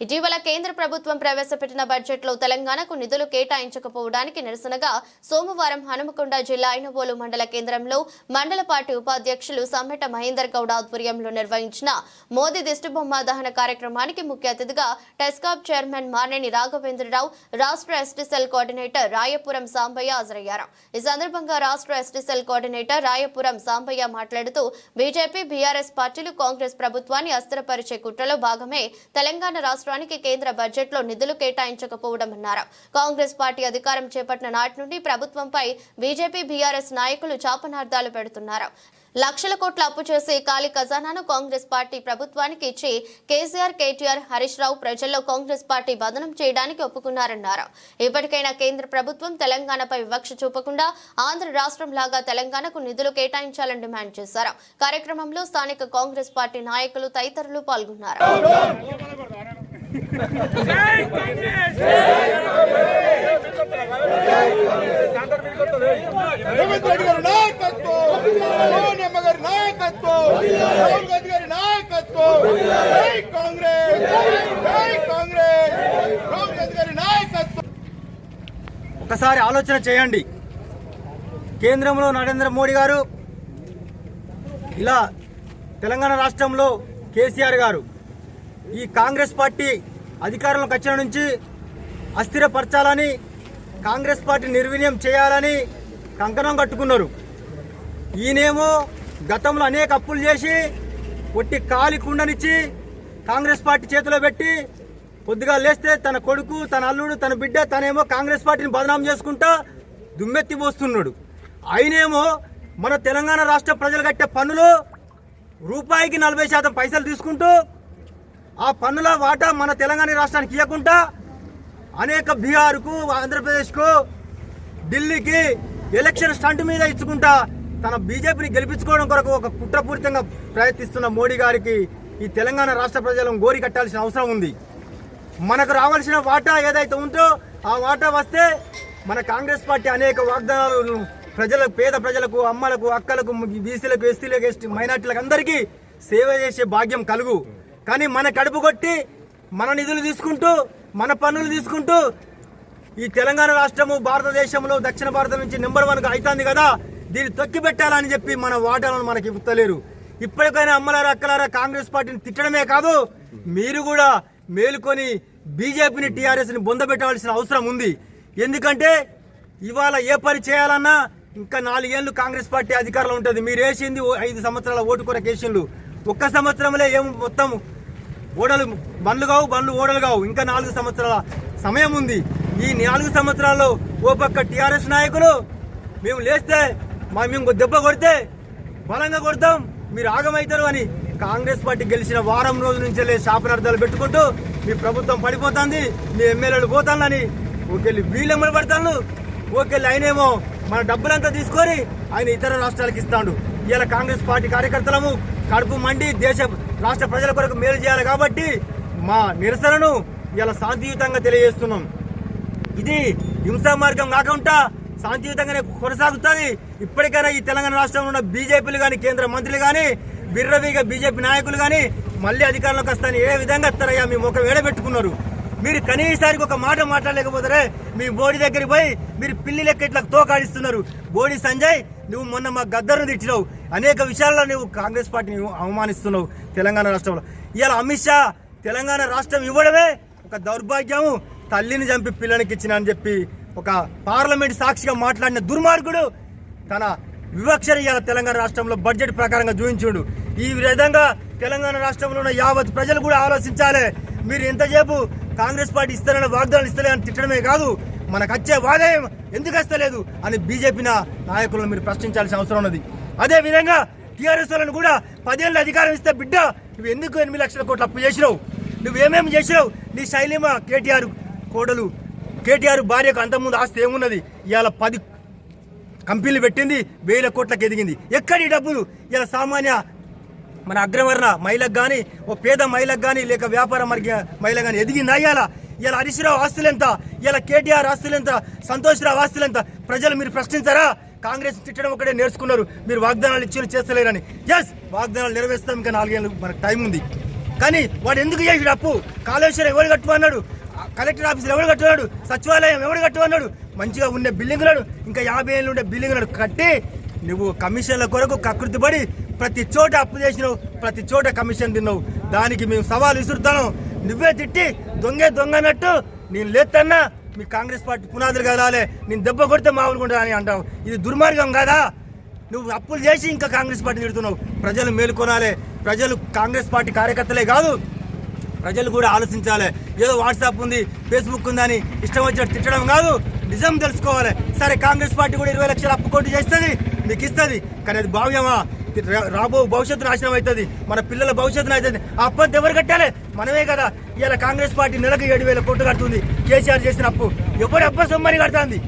ఇటీవల కేంద్ర ప్రభుత్వం ప్రవేశపెట్టిన బడ్జెట్లో తెలంగాణకు నిధులు కేటాయించకపోవడానికి నిరసనగా సోమవారం హనుమకొండ జిల్లా ఐనవోలు మండల కేంద్రంలో మండల పార్టీ ఉపాధ్యక్షులు సమ్మెట మహేందర్ గౌడ్ ఆధ్వర్యంలో నిర్వహించిన మోదీ దిష్టిబొమ్మ దహన కార్యక్రమానికి ముఖ్య అతిథిగా టెస్కాప్ చైర్మన్ మానేని రాఘవేంద్రరావు రాష్ట్ర ఎస్టీసెల్ కోఆర్డినేటర్ రాయపురం సాంబయ్య హాజరయ్యారు. ఈ సందర్భంగా రాష్ట్ర ఎస్టీసెల్ కోఆర్డినేటర్ రాయపురం సాంబయ్య మాట్లాడుతూ బీజేపీ బీఆర్ఎస్ పార్టీలు కాంగ్రెస్ ప్రభుత్వాన్ని అస్థిరపరిచే కుట్రలో భాగమే తెలంగాణ రాష్ట్రానికి కేంద్ర బడ్జెట్లో నిధులు కేటాయించకపోవడమన్నారు. కాంగ్రెస్ పార్టీ అధికారం చేపట్టిన నాటి నుండి ప్రభుత్వంపై బీజేపీ బీఆర్ఎస్ నాయకులు చాపనార్థాలు పెడుతున్నారు. లక్షల కోట్ల అప్పు చేసి ఖాళీ ఖజానాను కాంగ్రెస్ పార్టీ ప్రభుత్వానికి ఇచ్చి కేసీఆర్ కేటీఆర్ హరీష్ రావు ప్రజల్లో కాంగ్రెస్ పార్టీ బదనం చేయడానికి ఒప్పుకున్నారన్నారు. ఇప్పటికైనా కేంద్ర ప్రభుత్వం తెలంగాణపై వివక్ష చూపకుండా ఆంధ్ర రాష్ట్రం లాగా తెలంగాణకు నిధులు కేటాయించాలని డిమాండ్ చేశారు. కార్యక్రమంలో స్థానిక కాంగ్రెస్ పార్టీ నాయకులు తదితరులు పాల్గొన్నారు. రేవంత్ రెడ్డి నాయకత్వం సోనియమ్మ గారి నాయకత్వం రాహుల్ గాంధీ గారి నాయకత్వం జై కాంగ్రెస్! జై కాంగ్రెస్ రాహుల్ గాంధీ గారి నాయకత్వం ఒకసారి ఆలోచన చేయండి. కేంద్రంలో నరేంద్ర మోడీ గారు ఇలా తెలంగాణ రాష్ట్రంలో కేసీఆర్ గారు ఈ కాంగ్రెస్ పార్టీ అధికారంలోకి వచ్చిన నుంచి అస్థిరపరచాలని కాంగ్రెస్ పార్టీ నిర్వీర్యం చేయాలని కంకణం కట్టుకున్నారు. ఈయనేమో గతంలో అనేక అప్పులు చేసి ఒట్టి కాలి కుండనిచ్చి కాంగ్రెస్ పార్టీ చేతిలో పెట్టి కొద్దిగా లేస్తే తన కొడుకు తన అల్లుడు తన బిడ్డ తనేమో కాంగ్రెస్ పార్టీని బదనాం చేసుకుంటా దుమ్మెత్తి పోస్తున్నాడు. ఆయనేమో మన తెలంగాణ రాష్ట్ర ప్రజలు కట్టే పన్నులు రూపాయికి నలభై శాతం పైసలు తీసుకుంటూ ఆ పన్నుల వాటా మన తెలంగాణ రాష్ట్రానికి ఇవ్వకుండా అనేక బీహార్కు ఆంధ్రప్రదేశ్కు ఢిల్లీకి ఎలక్షన్ స్టంట్ మీద ఇచ్చుకుంటా తన బీజేపీని గెలిపించుకోవడం కొరకు ఒక కుట్రపూరితంగా ప్రయత్నిస్తున్న మోడీ గారికి ఈ తెలంగాణ రాష్ట్ర ప్రజలను గోరి కట్టాల్సిన అవసరం ఉంది. మనకు రావాల్సిన వాటా ఏదైతే ఉందో ఆ వాటా వస్తే మన కాంగ్రెస్ పార్టీ అనేక వాగ్దానాలను ప్రజలకు పేద ప్రజలకు అమ్మలకు అక్కలకు బీసీలకు ఎస్సీలకు ఎస్టీ మైనార్టీలకు అందరికీ సేవ చేసే భాగ్యం కలుగు. కానీ మన కడుపు కొట్టి మన నిధులు తీసుకుంటూ మన పన్నులు తీసుకుంటూ ఈ తెలంగాణ రాష్ట్రము భారతదేశంలో దక్షిణ భారతం నుంచి నెంబర్ వన్గా అవుతుంది కదా దీన్ని తొక్కి పెట్టాలని చెప్పి మన వాటాలను మనకి ఇవ్వలేరు ఇప్పటికైనా అమ్మలారా అక్కలారా కాంగ్రెస్ పార్టీని తిట్టడమే కాదు మీరు కూడా మేలుకొని బీజేపీని టీఆర్ఎస్ని బొందబెట్టవలసిన అవసరం ఉంది. ఎందుకంటే ఇవాళ ఏ పని చేయాలన్నా ఇంకా నాలుగేళ్ళు కాంగ్రెస్ పార్టీ అధికారంలో ఉంటుంది. మీరు వేసింది ఓ ఐదు సంవత్సరాల ఓటు కొరకు వేసిండ్రు. ఒక్క సంవత్సరంలో ఏం మొత్తం ఓడలు బండ్లు కావు బండ్లు ఓడలు కావు. ఇంకా నాలుగు సంవత్సరాల సమయం ఉంది. ఈ నాలుగు సంవత్సరాల్లో ఓ పక్క టీఆర్ఎస్ నాయకులు మేము లేస్తే మా మేము దెబ్బ కొడితే బలంగా కొడతాం మీరు ఆగమవుతారు అని కాంగ్రెస్ పార్టీ గెలిచిన వారం రోజుల నుంచే శాపనార్థాలు పెట్టుకుంటూ మీ ప్రభుత్వం పడిపోతుంది మీ ఎమ్మెల్యేలు పోతానని ఓకెళ్ళి వీళ్ళెమ్మలు పడతాను ఓకెళ్ళి ఆయనేమో మన డబ్బులంతా తీసుకొని ఆయన ఇతర రాష్ట్రాలకు ఇస్తాడు. ఇలా కాంగ్రెస్ పార్టీ కార్యకర్తలము కడుపు మండి దేశ రాష్ట్ర ప్రజల కొరకు మేలు చేయాలి కాబట్టి మా నిరసనను ఇలా శాంతియుతంగా తెలియజేస్తున్నాం. ఇది హింసా మార్గం కాకుండా శాంతియుతంగానే కొనసాగుతుంది. ఇప్పటికైనా ఈ తెలంగాణ రాష్ట్రంలో ఉన్న బీజేపీలు కానీ కేంద్ర మంత్రులు కానీ బిర్రవీగా బీజేపీ నాయకులు కానీ మళ్ళీ అధికారంలోకి వస్తారని ఏ విధంగా వస్తారయ్యా మీ ముఖం ఏడబెట్టుకున్నారు? మీరు కనీసారికి ఒక మాట మాట్లాడలేకపోతారే. మీ బోడి దగ్గరికి పోయి మీరు పిల్లి లెక్క ఇట్లా తోకాడిస్తున్నారు. బోడి సంజయ్ నువ్వు మొన్న మా గద్దరును తిట్టినావు. అనేక విషయాల్లో నువ్వు కాంగ్రెస్ పార్టీని అవమానిస్తున్నావు తెలంగాణ రాష్ట్రంలో. ఇవాళ అమిత్ షా తెలంగాణ రాష్ట్రం ఇవ్వడమే ఒక దౌర్భాగ్యము. తల్లిని చంపి పిల్లనికి ఇచ్చిన అని చెప్పి ఒక పార్లమెంట్ సాక్షిగా మాట్లాడిన దుర్మార్గుడు తన వివక్షను ఇవాళ తెలంగాణ రాష్ట్రంలో బడ్జెట్ ప్రకారంగా చూపించుడు. ఈ విధంగా తెలంగాణ రాష్ట్రంలో ఉన్న యావత్ ప్రజలు కూడా ఆలోచించాలి. మీరు ఎంతసేపు కాంగ్రెస్ పార్టీ ఇస్తారని వాగ్దానాలు ఇస్తలే అని తిట్టడమే కాదు మనకు వచ్చే వాదాయం ఎందుకు వస్తలేదు అని బీజేపీ నాయకులను మీరు ప్రశ్నించాల్సిన అవసరం ఉన్నది. అదే విధంగా టీఆర్ఎస్ వాళ్ళని కూడా పదేళ్ళు అధికారం ఇస్తే బిడ్డ నువ్వు ఎందుకు ఎనిమిది లక్షల కోట్లు అప్పు చేసినావు? నువ్వేమేమి చేసినావు? నీ శైలిమ కేటీఆర్ కోడలు. కేటీఆర్ భార్యకు అంతకుముందు ఆస్తి ఏమున్నది? ఇవాళ పది కంపెనీలు పెట్టింది వేల కోట్లకు ఎదిగింది. ఎక్కడి డబ్బులు? ఇలా సామాన్య మన అగ్రవర్ణ మహిళకు కానీ ఓ పేద మహిళకు కానీ లేక వ్యాపార మార్గ మహిళ కానీ ఎదిగిందా ఇలా ఇలా హరీశ్రావు ఆస్తులు ఎంత? ఇలా కేటీఆర్ ఆస్తులు ఎంత? సంతోష్రావు ఆస్తులు ఎంత? ప్రజలు మీరు ప్రశ్నించారా? కాంగ్రెస్ తిట్టడం ఒకటే నేర్చుకున్నారు. మీరు వాగ్దానాలు ఇచ్చి చేస్తలేరని. ఎస్ వాగ్దానాలు నెరవేర్స్తాం. ఇంకా నాలుగేళ్ళు మనకు టైం ఉంది. కానీ వాడు ఎందుకు చేసాడు అప్పు? కాళేశ్వరం ఎవరు కట్టుకున్నాడు? కలెక్టర్ ఆఫీసులు ఎవరు కట్టుకున్నాడు? సచివాలయం ఎవరు కట్టుకున్నాడు? మంచిగా ఉండే బిల్డింగ్లను ఇంకా యాభై ఏళ్ళు ఉండే బిల్డింగ్లను కట్టి నువ్వు కమిషన్ల కొరకు కకృతి పడి ప్రతి చోట అప్పు చేసినావు ప్రతి చోట కమిషన్ తిన్నావు. దానికి మేము సవాల్ విసురుతాను నువ్వే తిట్టి దొంగే దొంగ నేను లేతన్నా మీ కాంగ్రెస్ పార్టీ పునాదులు కదాలే నేను దెబ్బ కొడితే మామూలుకుంటా అని అంటావు. ఇది దుర్మార్గం కాదా? నువ్వు అప్పులు చేసి ఇంకా కాంగ్రెస్ పార్టీ తిడుతున్నావు. ప్రజలు మేలుకొనాలి. ప్రజలు కాంగ్రెస్ పార్టీ కార్యకర్తలే కాదు. ప్రజలు కూడా ఆలోచించాలి. ఏదో వాట్సాప్ ఉంది ఫేస్బుక్ ఉందని ఇష్టం వచ్చినట్టు తిట్టడం కాదు. నిజం తెలుసుకోవాలి. సరే కాంగ్రెస్ పార్టీ కూడా ఇరవై లక్షలు అప్పు కొట్టి చేస్తుంది మీకు ఇస్తుంది. కానీ అది భావ్యమా? రాబో భవిష్యత్తు నాశనం అవుతుంది మన పిల్లల భవిష్యత్తు అవుతుంది అప్పంత ఎవరు కట్టాలి? మనమే కదా. ఇలా కాంగ్రెస్ పార్టీ నెలకు ఏడు వేల కోట్లు కడుతుంది. కేసీఆర్ చేసిన అప్పు. ఎవరు అప్ప సొమ్మని కడుతుంది?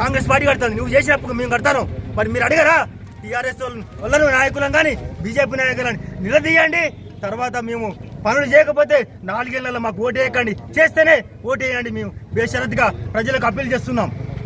కాంగ్రెస్ పార్టీ కడుతుంది. నువ్వు చేసినప్పుడు మేము కడతాను? మరి మీరు అడిగారా? టీఆర్ఎస్ వాళ్ళను నాయకులను కానీ బీజేపీ నాయకులను నిలదీయండి. తర్వాత మేము పనులు చేయకపోతే నాలుగేళ్ళలో మాకు ఓటు వేయకండి. చేస్తేనే ఓటు వేయండి మేము. బేషరత్గా ప్రజలకు అప్పీల్ చేస్తున్నాం.